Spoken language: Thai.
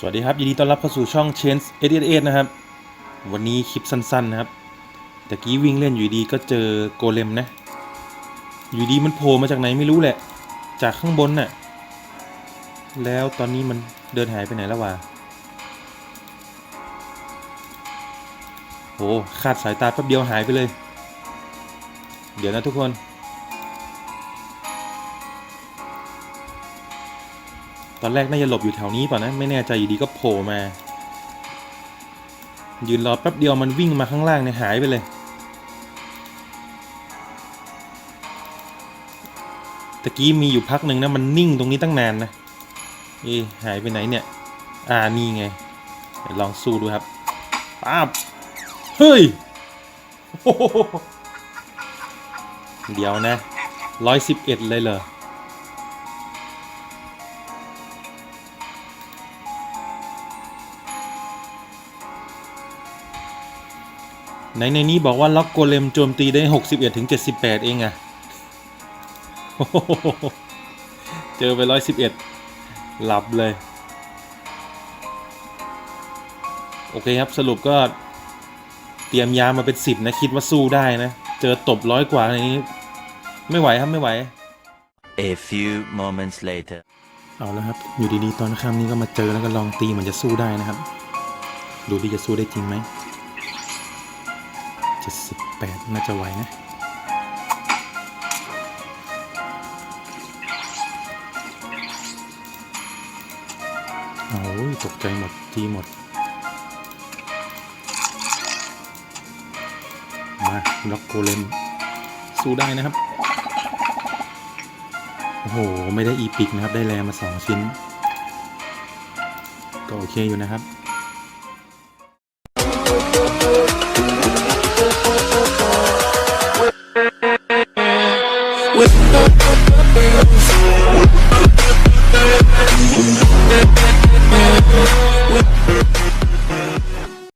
สวัสดีครับ ยินดีต้อนรับเข้าสู่ช่อง Change 88นะครับ วันนี้คลิปสั้นๆนะครับแต่กี้วิ่งเล่นอยู่ดีก็เจอโกเลมนะ อยู่ดีมันโผล่มาจากไหนไม่รู้แหละ จากข้างบนน่ะ แล้วตอนนี้มันเดินหายไปไหนแล้ววะโหขาดสายตาแป๊บเดียวหายไปเลย เดี๋ยวนะทุกคน ตอนแรกน่าจะหลบอยู่แถวนี้ป่ะนะไม่แน่ใจอยู่ดีก็โผล่มา ยืนรอแป๊บเดียวมันวิ่งมาข้างล่างเนี่ยหายไปเลยตะกี้มีอยู่พักหนึ่งนะมันนิ่งตรงนี้ตั้งนานนะเอ๊หายไปไหนเนี่ย อ่านี่ไงลองสู้ดูครับป้าบเฮ้ยเดี๋ยวนะร้อยสิบเอ็ดเลยเหรอ ไหนในนี้บอกว่าล็อกโกเลมโจมตีได้ 61ถึง78 เองอะโอ้โหเจอไป 111 หลับเลย โอเคครับสรุปก็เตรียมยามาเป็น 10 นะ คิดว่าสู้ได้นะ เจอตบร้อยกว่าในนี้ ไม่ไหวครับไม่ไหว A few moments later. เอาแล้วครับ อยู่ดีๆ ตอนค่ำนี้ก็มาเจอแล้วก็ลองตีเหมือนจะสู้ได้นะครับ ดูดิจะสู้ได้จริงไหม เจ็ดสิบแปดน่าจะไหวนะโอ้ยตกใจหมด ทีหมด มาล็อกโกเลม สู้ได้นะครับ โอ้โห ไม่ได้อีพิกนะครับ ได้แรมาสองชิ้น ก็โอเคอยู่นะครับ Yeah.